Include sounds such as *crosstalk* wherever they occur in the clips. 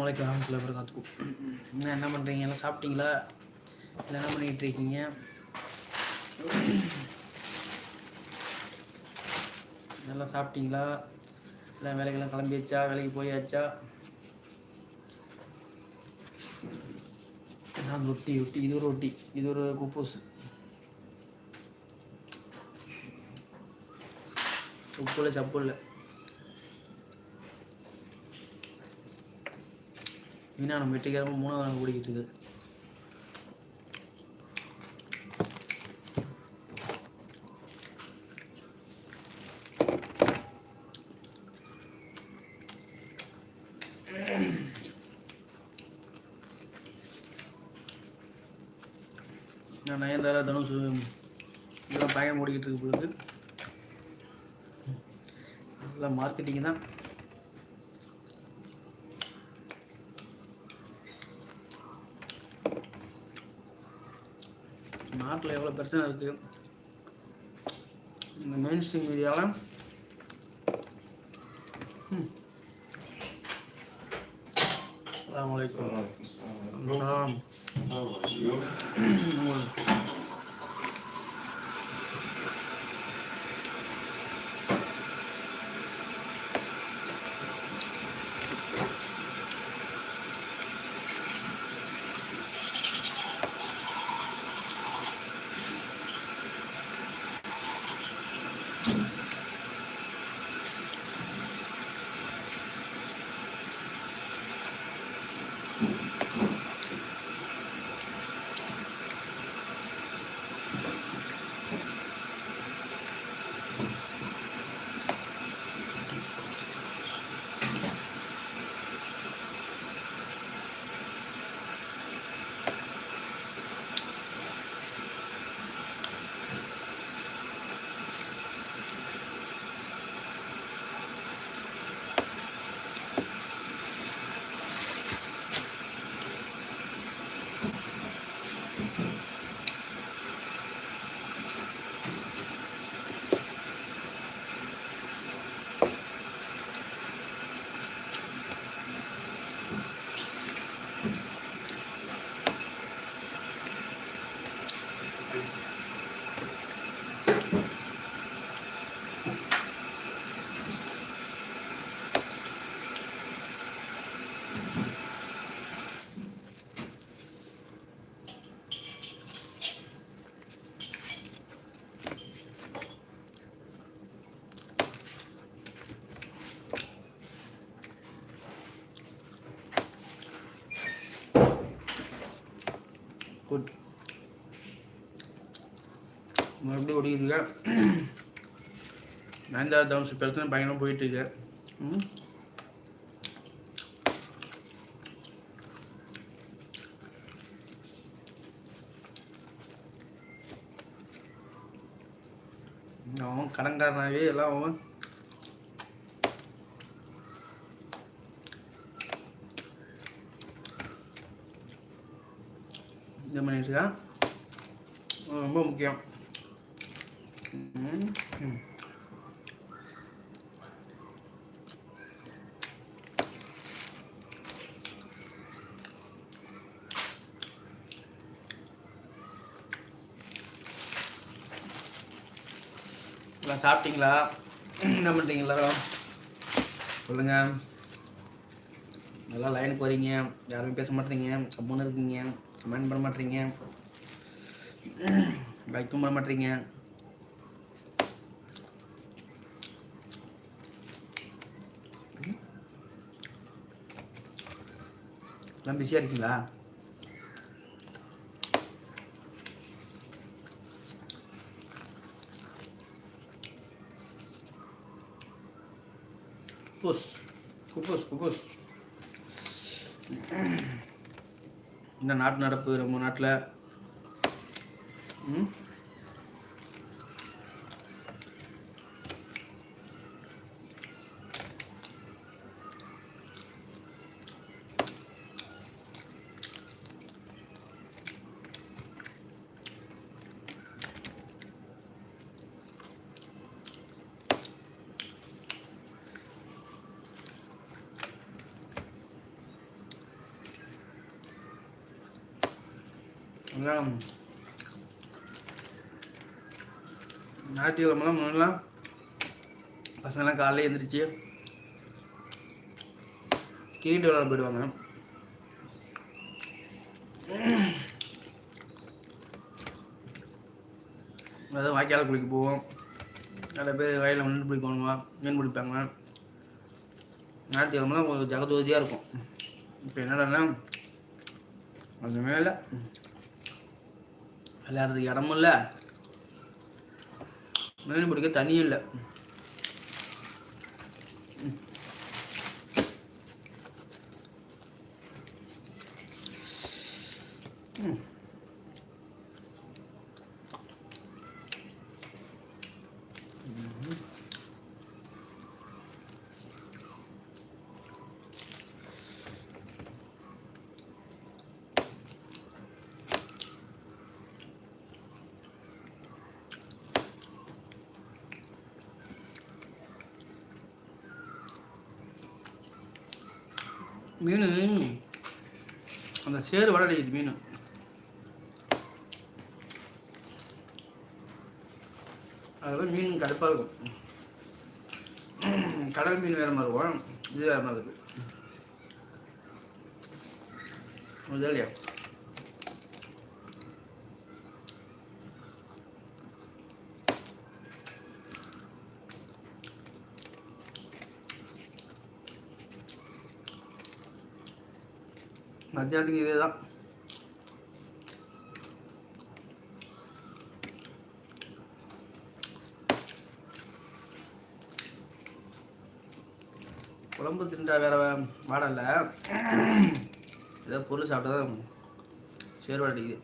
வலைக்கம் வரமத்துல வரகாத்துக்கும் என்ன என்ன பண்ணுறீங்க எல்லாம் சாப்பிட்டீங்களா? இல்லை என்ன பண்ணிகிட்டு இருக்கீங்க? நல்லா சாப்பிட்டீங்களா? இல்லை வேலைக்கெல்லாம் கிளம்பியாச்சா? வேலைக்கு போயாச்சா? எல்லாம் ரொட்டி ரொட்டி. இது ஒரு ரொட்டி. இது ஒரு குப்பூஸ் உப்பு இல்லை சப்பு இல்லை. மீனா நம்ம வெட்டிக்காரமாக மூணாவது நாள் கூடிக்கிட்டு இருக்குது நான் நயன்தாரா தனுஷ் இதெல்லாம் பயம் ஓடிக்கிட்டு இருக்கு பொழுது. எல்லாம் மார்க்கெட்டிங் தான். நாட்டில் எவ்வளோ பிரச்சனை இருக்குது இந்த மெயின் ஸ்ட்ரீம் மீடியாவில் அஸ்ஸலாமு அலைக்கும். மறுபடியும் ஓடிக்கிட்டு இருக்கேன் நயன்தாரா தனுஷ் பிரச்சனை பயங்கரம் போயிட்டு இருக்கு. ம். அவன் கடன்காரனாகவே எல்லாம் அவன். இது பண்ணிட்டு இருக்கான்? ரொம்ப முக்கியம் ம், ம். எல்லாம் சாப்பிட்டீங்களா? என்ன பண்ணுறீங்க எல்லாரும்? சொல்லுங்க. நல்லா லைனுக்கு வரீங்க யாருமே பேச மாட்டீங்க கம்முன்னு இருக்கீங்க. கமெண்ட் பண்ண மாட்டீங்க லைக்கும் பண்ண மாட்டீங்க எல்லாம் பிஸியாக இருக்கீங்களா? குப்பூஸ் குப்பூஸ் குப்பூஸ் இந்த நாட்டு நடப்பு நம்ம நாட்டில். ம்? அதான் ஞாயிற்றுக்கிழமெல்லாம் முன்னெல்லாம் பசங்கள்லாம் காலையில் எழுந்திரிச்சு கிரிக்கெட் விளாட போயிடுவாங்க. அதாவது வாய்க்கால் குளிக்க போவோம். நிறைய பேர் வயலில் மீன் பிடிக்க போனோம் மீன் பிடிப்பாங்க. ஞாயிற்றுக்கிழமெல்லாம் கொஞ்சம் ஜகதோதியாக இருக்கும். இப்போ என்னடனா அந்த மேலே விளையாடுறதுக்கு இடமும் இல்லை. மீன் பிடிக்க தண்ணியும் இல்லை ம் மீன் சேரு சேறு வட மீன். அதெல்லாம் மீன் கடுப்பாக இருக்கும். கடல் மீன் வேறு மாதிரி இருக்கும். இது வேறு மாதிரி இருக்கு. முதலியா மத்தியானத்துக்கு இதே தான் குழம்பு திண்டா வேற வாடல ஏதோ பொருள் சாப்பிட்டா தான் சேர்வாடிக்குது.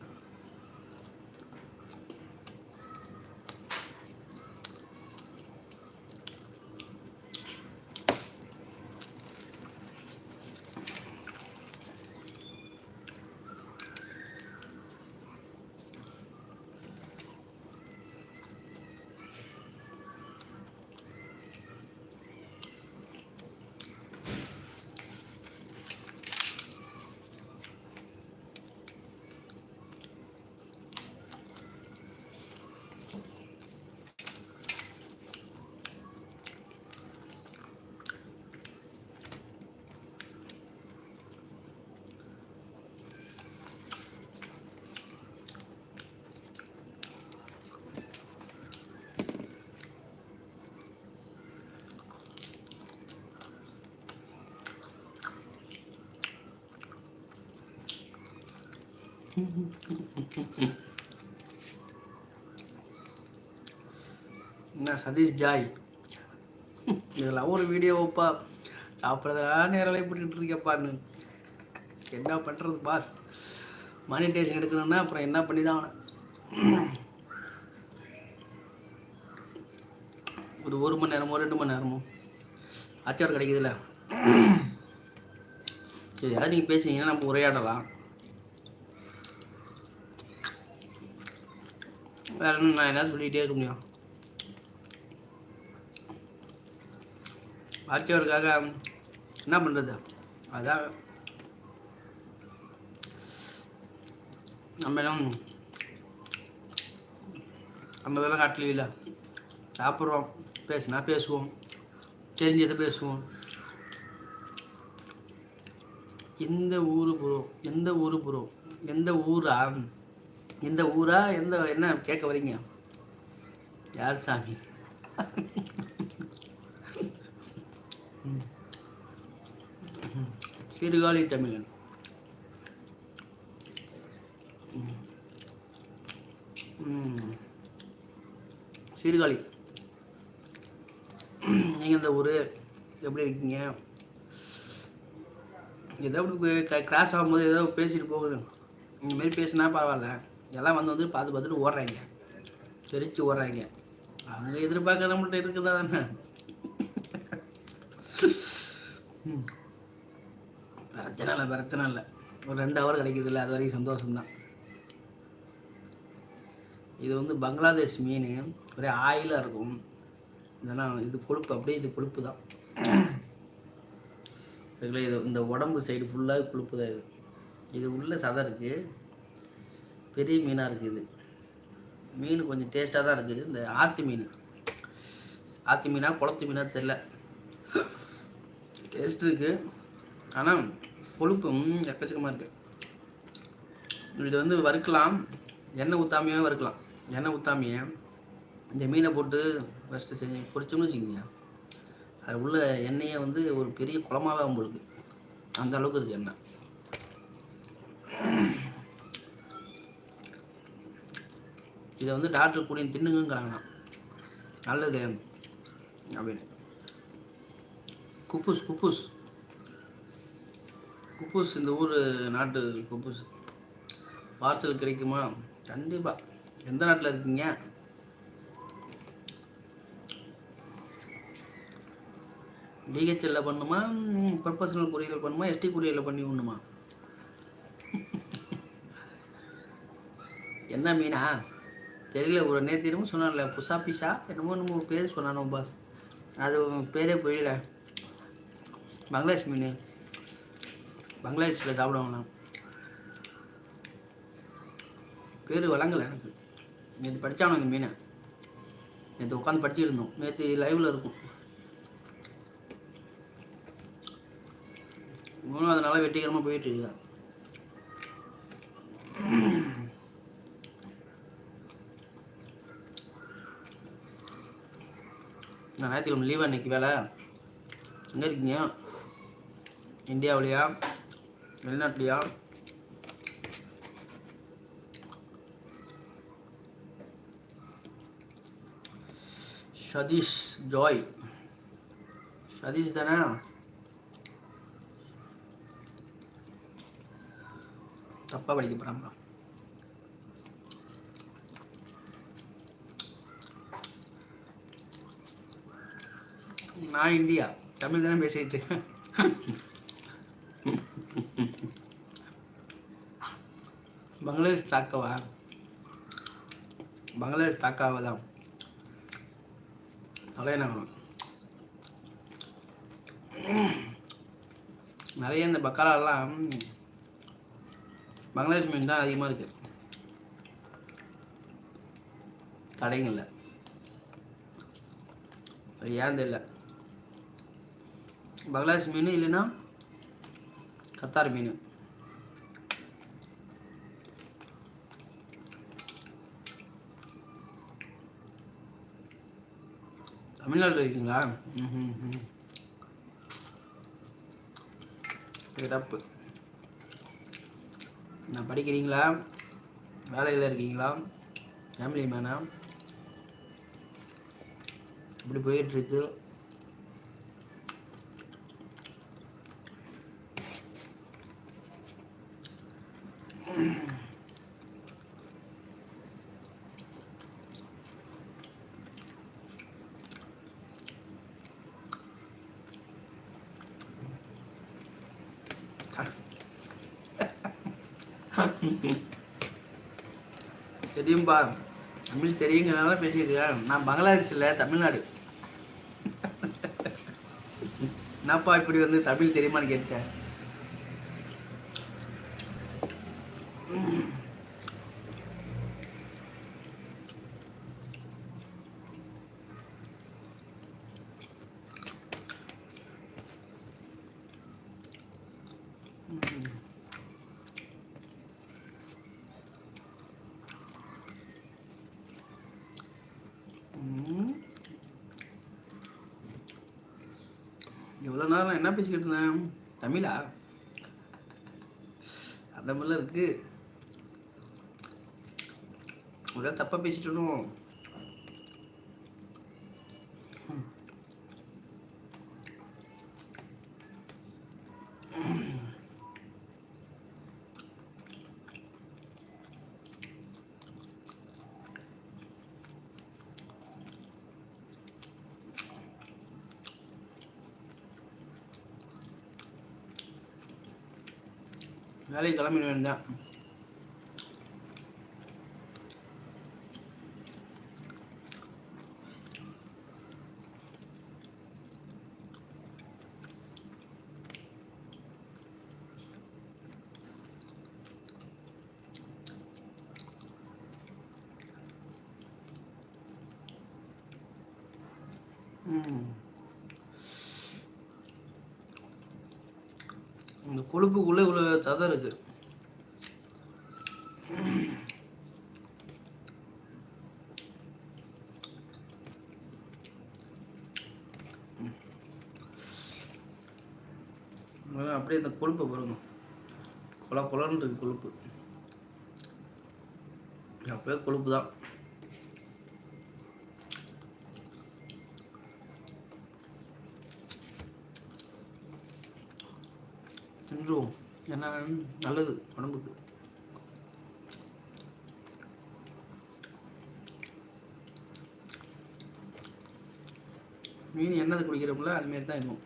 என்ன சதீஷ் ஜாய்? இதெல்லாம் ஒரு வீடியோப்பா சாப்பிட்றதெல்லாம் நேரலை போட்டுக்கிட்டு இருக்கேப்பான்னு என்ன பண்ணுறது பாஸ் மானிட்டேஷன் எடுக்கணும்னா அப்புறம் என்ன பண்ணி தான் ஒரு ஒரு மணி நேரமோ ரெண்டு மணி நேரமோ. அச்சார் கிடைக்குதுல்ல? சரி யாரும் நீங்கள் பேசுனீங்கன்னா நம்ம உரையாடலாம். வேற நான் என்ன சொல்லிகிட்டே இருக்க முடியும். வாட்சியவருக்காக என்ன பண்ணுறது அதான். நம்ம எல்லாம் நம்ம இதெல்லாம் காட்டல சாப்பிட்றோம் பேசுனா பேசுவோம் தெரிஞ்சதை பேசுவோம். எந்த ஊரு புறம் எந்த ஊர் புறம் எந்த ஊரா? எந்த ஊரா? எந்த என்ன கேட்க வரீங்க யார் சாமி? சிறுகாலி தமிழன். சீர்காழி நீங்கள் இந்த ஊர் எப்படி இருக்கீங்க? ஏதோ கிராஸ் ஆகும்போது ஏதோ பேசிட்டு போகுது. இந்தமாரி மாதிரி பேசினா பரவாயில்ல. எல்லாம் வந்து வந்து பார்த்து பார்த்துட்டு ஓடுறாங்க. தெரிச்சு ஓடுறாங்க. அவங்க எதிர்பார்க்க நம்மள்கிட்ட இருக்குதா தானே பிரச்சனை இல்லை பிரச்சனை இல்லை. ஒரு ரெண்டு ஹவர் கிடைக்குதுல்ல அது வரைக்கும் சந்தோஷம்தான். இது வந்து பங்களாதேஷ் மீன். ஒரே ஆயிலாக இருக்கும். இதெல்லாம் இது கொழுப்பு அப்படியே இது கொழுப்பு தான் இது இந்த உடம்பு சைடு ஃபுல்லாக கொழுப்பு தான் இது. இது உள்ள சதை இருக்குது பெரிய மீனாக இருக்குது. மீன் கொஞ்சம் டேஸ்ட்டாக தான் இருக்குது. இந்த ஆத்தி மீன். ஆத்தி மீனா குளத்து மீனாக தெரில டேஸ்ட் இருக்குது ஆனால் கொழுப்பும் எக்கச்சக்கமாக இருக்குது இது வந்து வறுக்கலாம். எண்ணெய் ஊற்றாமையே வறுக்கலாம். எண்ணெய் ஊற்றாமையே இந்த மீனை போட்டு ஃபஸ்ட்டு செஞ்சு பொரிச்சோம்னு வச்சுக்கோங்க. அது உள்ள எண்ணெயை வந்து ஒரு பெரிய குளமாவே உங்களுக்கு. அந்த அளவுக்கு இருக்குது எண்ணெய். இதை வந்து டாக்டர் கூடிய தின்னுங்கிறாங்க நல்லது. அப்படின்னு. குப்புஸ் குப்புஸ். குப்புஸ் இந்த ஊர் நாட்டு குப்புஸ். பார்சல் கிடைக்குமா? கண்டிப்பாக எந்த நாட்டில் இருக்கீங்க? டிஹெச்எல்ல பண்ணுமா? ப்ரொஃபஷனல் கொரியரில் பண்ணுமா? எஸ்டி கொரியரில் பண்ணி ஒண்ணுமா *laughs* என்ன மீனா? தெரியல ஒரு நேற்று என்னமோ சொன்னான்ல புஷா பிஷா என்னமோ என்னமோ பேர் சொன்னானோ பாஸ் அது பேரே புரியல. பங்களாதேஷ் மீன். பங்களாதேஷில் சாப்பிடுவாங்க பேர் வழங்கலை எனக்கு. நேற்று படித்தானோ இந்த மீனை? நேற்று உட்காந்து படிச்சுட்டு இருந்தோம். நேற்று லைவில் இருக்கும். மூணாவது நாளாக வெற்றிகரமாக போயிட்டு இருக்குதா? நான் ஞாயிற்றுக்கிழமை லீவ் அன்னைக்கு வேலை. எங்கே இருக்கீங்க? இந்தியாவிலையா? வெளிநாட்டுலையா? சதீஷ் ஜாய். சதீஷ் தானே? தப்பாக படிக்க போகிறாங்களா நான் இந்தியா. தமிழ் தானே பேசிட்டு இருக்கேன். பங்களாதேஷ் தாக்கவா? பங்களாதேஷ் தாக்காவா தான் தலைநகரம். நிறைய இந்த பக்காலாலாம் பங்களாதேஷ் மீன் தான் அதிகமாக இருக்குது கடைங்களில். அது ஏன் தெரியல. பங்களாதேஷ் மீன் இல்லைன்னா கத்தார் மீன். தமிழ்நாட்டில் இருக்கீங்களா? ம் ம் சிறப்பு. நான் படிக்கிறீங்களா? வேலையில் இருக்கீங்களா? ஃபேமிலி மேனா இப்படி போயிட்டுருக்கு தெரியும்பா. தமிழ் தெரியுங்கிறனால பேசியிருக்கேன். நான் பங்களாதேஷில் தமிழ்நாடு. என்னப்பா இப்படி வந்து தமிழ் தெரியுமான்னு கேட்டேன் என்ன பேசிக்கிட்டு இருந்தேன்? தமிழா? அந்த மாதிரிலாம் இருக்கு. ஒரு தப்பாக பேசிட்டணும் வேலைக்கு கிளம்பி வேண்டியதான் Mm. இந்த கொழுப்புக்குள்ளே இவ்வளோ ததை இருக்கு. அப்படியே இந்த கொழுப்பை பாருங்க. கொல கொலன்னு இருக்கு கொழுப்பு. அப்படியே கொழுப்பு தான். தின்றுவோம் ஏன்னா நல்லது உடம்புக்கு. மீன் எண்ணெய் குடிக்கிறோம்ல அதுமாரி தான் இருக்கும்.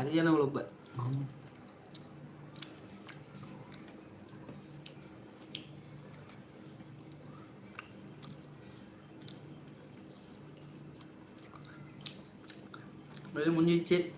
அரியான உழப்பை but and when you tip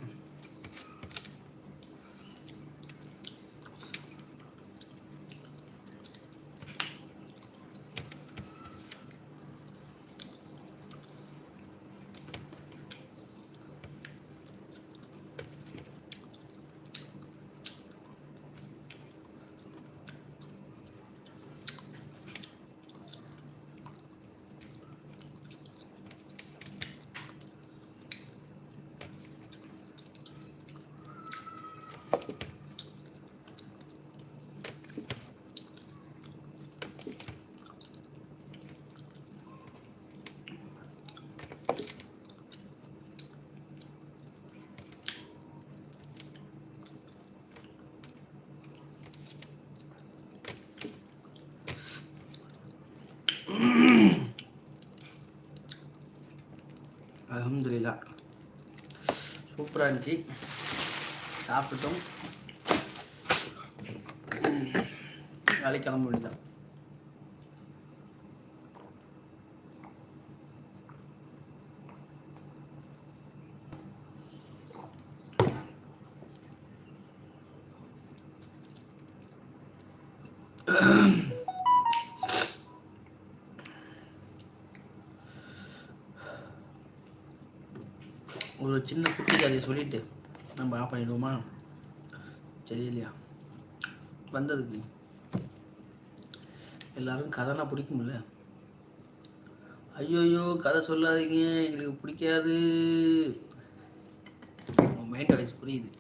சூப்பராக இருந்துச்சு. சாப்பிட்டோம். வேலைக்கு கிளம்ப வேண்டியதான் சின்ன குட்டி கதையை சொல்லிட்டு நம்ம ஆஃப் பண்ணிடுவோமா? சரி இல்லையா வந்ததுக்கு எல்லாரும் கதைனா பிடிக்கும்ல? ஐயோயோ கதை சொல்லாதீங்க எங்களுக்கு பிடிக்காது. உங்கள் மைண்ட் வாய்ஸ் புரியுது.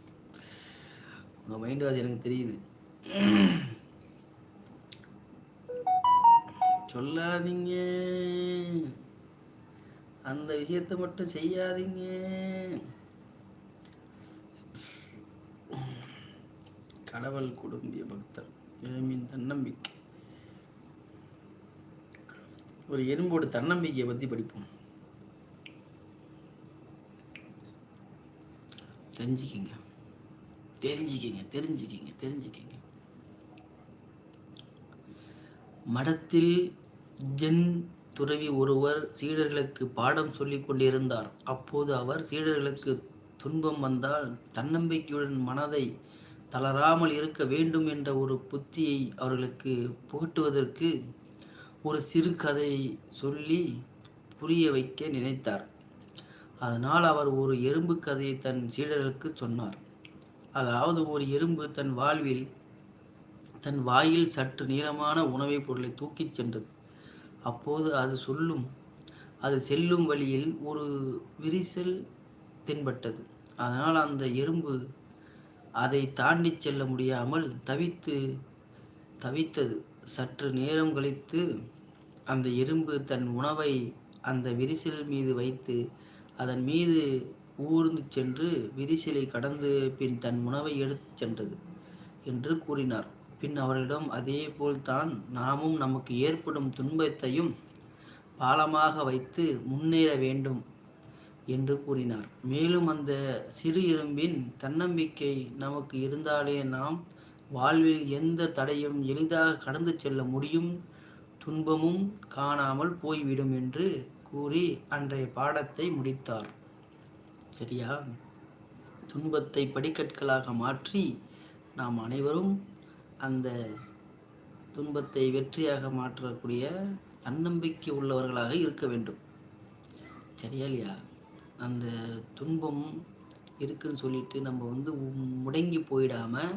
உங்கள் மைண்ட் வாய்ஸ் எனக்கு தெரியுது. சொல்லாதீங்க. அந்த விஷயத்தை மட்டும் செய்யாதீங்க. கடவுள் குடும்பிய பக்தர் மீன் தன்னம்பிக்கை. ஒரு எறும்போட தன்னம்பிக்கையை பற்றி படிப்போம். தெரிஞ்சுக்கிங்க. தெரிஞ்சுக்கிங்க தெரிஞ்சுக்கிங்க தெரிஞ்சுக்கிங்க. மடத்தில் ஜென் துறவி ஒருவர் சீடர்களுக்கு பாடம் சொல்லிக் கொண்டிருந்தார். அப்போது அவர் சீடர்களுக்கு துன்பம் வந்தால் தன்னம்பிக்கையுடன் மனதை தளராமல் இருக்க வேண்டும் என்ற ஒரு புத்தியை அவர்களுக்கு புகட்டுவதற்கு ஒரு சிறு கதையை சொல்லி புரிய வைக்க நினைத்தார். அதனால் அவர் ஒரு எறும்பு கதையை தன் சீடர்களுக்கு சொன்னார். அதாவது ஒரு எறும்பு தன் வாழ்வில் தன் வாயில் சற்று நீளமான உணவைப் பொருளை தூக்கிச் சென்றது. அப்போது அது சொல்லும் அது செல்லும் வழியில் ஒரு விரிசல் தென்பட்டது. அதனால் அந்த எறும்பு அதை தாண்டி செல்ல முடியாமல் தவித்து தவித்தது. சற்று நேரம் கழித்து அந்த எறும்பு தன் உணவை அந்த விரிசல் மீது வைத்து அதன் மீது ஊர்ந்து சென்று விரிசலை கடந்து பின் தன் உணவை எடுத்து சென்றது என்று கூறினார். பின் அவரிடம் அதே போல்தான் நாமும் நமக்கு ஏற்படும் துன்பத்தையும் பாலமாக வைத்து முன்னேற வேண்டும் என்று கூறினார். மேலும் அந்த சிறு இரும்பின் தன்னம்பிக்கை நமக்கு இருந்தாலே நாம் வாழ்வில் எந்த தடையும் எளிதாக கடந்து செல்ல முடியும் துன்பமும் காணாமல் போய்விடும் என்று கூறி அன்றைய பாடத்தை முடித்தார். சரியா? துன்பத்தை படிக்கற்களாக மாற்றி நாம் அனைவரும் அந்த துன்பத்தை வெற்றியாக மாற்றக்கூடிய தன்னம்பிக்கை உள்ளவர்களாக இருக்க வேண்டும். சரியா இல்லையா? அந்த துன்பம் இருக்குன்னு சொல்லிட்டு நம்ம வந்து முடங்கி போயிடாமல்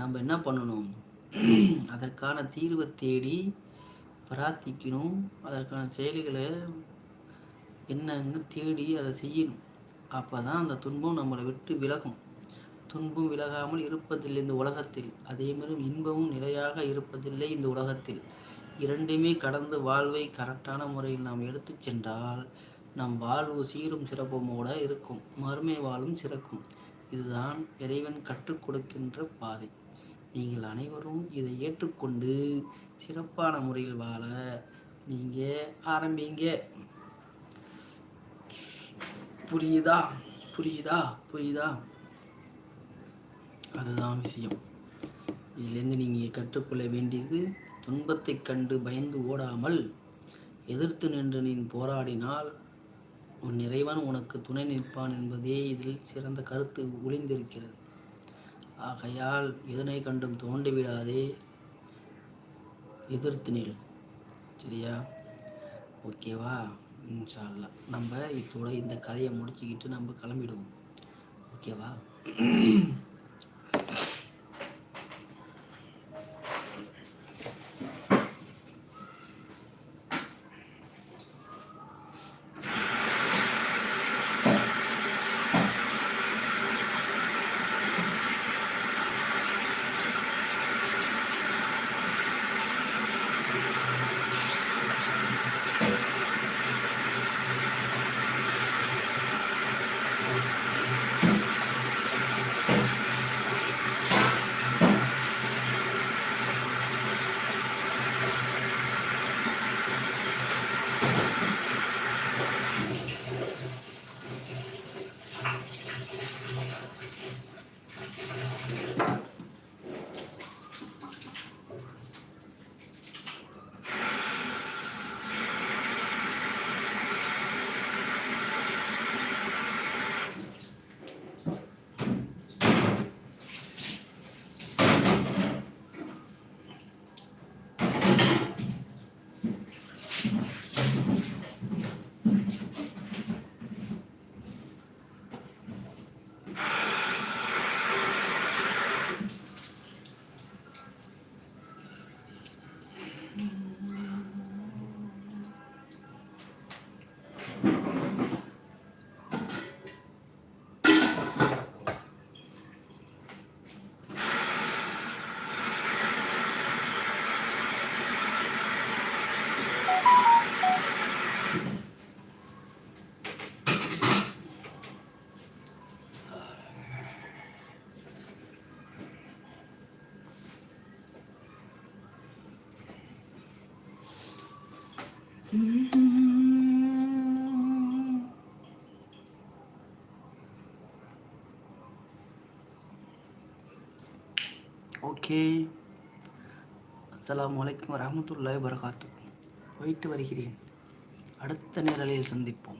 நம்ம என்ன பண்ணணும்? அதற்கான தீர்வை தேடி பிரார்த்திக்கணும். அதற்கான செயல்களை என்னன்னு தேடி அதை செய்யணும். அப்போ தான் அந்த துன்பம் நம்மளை விட்டு விலகும். துன்பம் விலகாமல் இருப்பதில்லை இந்த உலகத்தில். அதே மாதிரி இன்பமும் நிலையாக இருப்பதில்லை இந்த உலகத்தில். இரண்டுமே கடந்து வாழ்வை கரெக்டான முறையில் நாம் எடுத்து சென்றால் நம் வாழ்வு சீரும் சிறப்புமோட இருக்கும். மறுமை வாழும் சிறக்கும். இதுதான் இறைவன் கற்றுக் கொடுக்கின்ற பாதை. நீங்கள் அனைவரும் இதை ஏற்றுக்கொண்டு சிறப்பான முறையில் வாழ நீங்கள் ஆரம்பிங்க. புரியுதா? புரியுதா? புரியுதா? அதுதான் விஷயம். இதிலேருந்து நீங்கள் கற்றுக்கொள்ள வேண்டியது துன்பத்தை கண்டு பயந்து ஓடாமல் எதிர்த்து நின்று நீ போராடினால் உன் இறைவன் உனக்கு துணை நிற்பான் என்பதே இதில் சிறந்த கருத்து ஒளிந்திருக்கிறது. ஆகையால் இதனை கண்டும் தோண்டி விடாதே எதிர்த்து நில். சரியா? ஓகேவா? இன்ஷால்லா நம்ம இதோட இந்த கதையை முடிச்சுக்கிட்டு நம்ம கிளம்பிடுவோம். ஓகேவா? ஓகே. அஸ்லாம் வலைக்கம் வரமத்துல்லாய் வரகாத்து போயிட்டு வருகிறேன். அடுத்த நேரலையில் சந்திப்போம்.